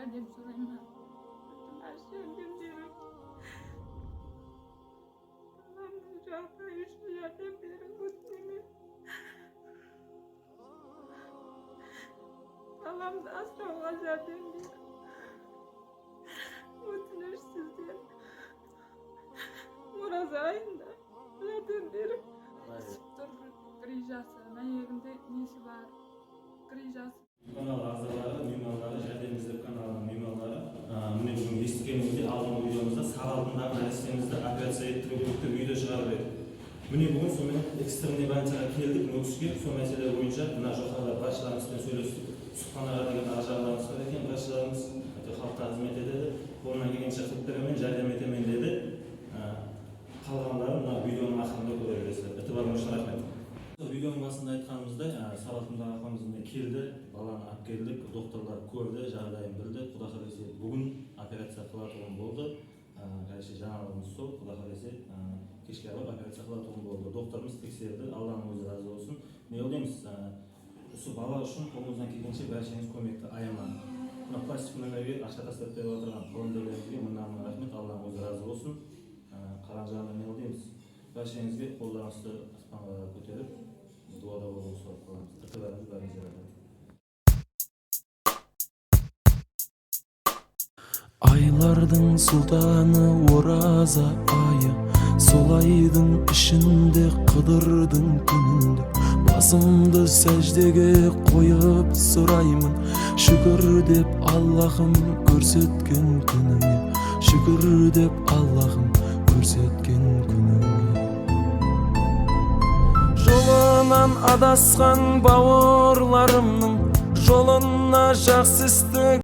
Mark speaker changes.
Speaker 1: öldürerler Züleyha. Öldüler söndürdüler. Allah'ım bu
Speaker 2: cevapları üstlerden biri mutluyum. Allah'ım da asla o azaptan biri. Mutlulur sizden. Muraz ayında. Zaten biri. Doktor приезжаться, на егінде несі бар, приезжаться. Міне бүгін сонымен экстренный больницаға келдік мөкске сол мәселе бойынша мына жоғарыда врачтарымызбен сөйлестік субханаға деген ағзаларымыз бар екен врачтарымыз халыққа қызмет етеді қолынан келгенше қылып беремін жәрдем етемін деді қалғандарын мына видеоның ақырында көре бересіздер ітібарыңыз үшін рахмет видеоның басында айтқанымыздай сағатымдағы апамыз міне келді баланы алып келдік докторлар көрді жағдайын білді құда қаласа бүгін операция қылатұғын болды короче жаңалығымыз сол құда қаласа кешке алып операция қылатұғын болды. Докторымыз тексерді алланың өзі разы болсын. Не ойлаймыз осы бала үшін қолымыздан келгенше бәршеңіз көмекті аямаңыз. Мына пластик нөмірге ақша тастап беріп отырған волонтерлерімізге мыңнан мың рахмет алланың өзі разы болсын. Қалған жағынан не ойлаймыз бәршеңізге қолдарыңызды аспанға көтеріп дуада болуын сұрап қаламыз. Іртібарыңыз бәріңізге
Speaker 3: айлардың сұлтаны ораза айы. Сол айдың ішінде қыдырдың күнінде. Басымды сәждеге қойып сұраймын. Шүкір деп аллахым көрсеткен күніңе. Шүкір деп аллахым көрсеткен күніңе. Жолынан адасқан бауырларымның жолына жақсы істі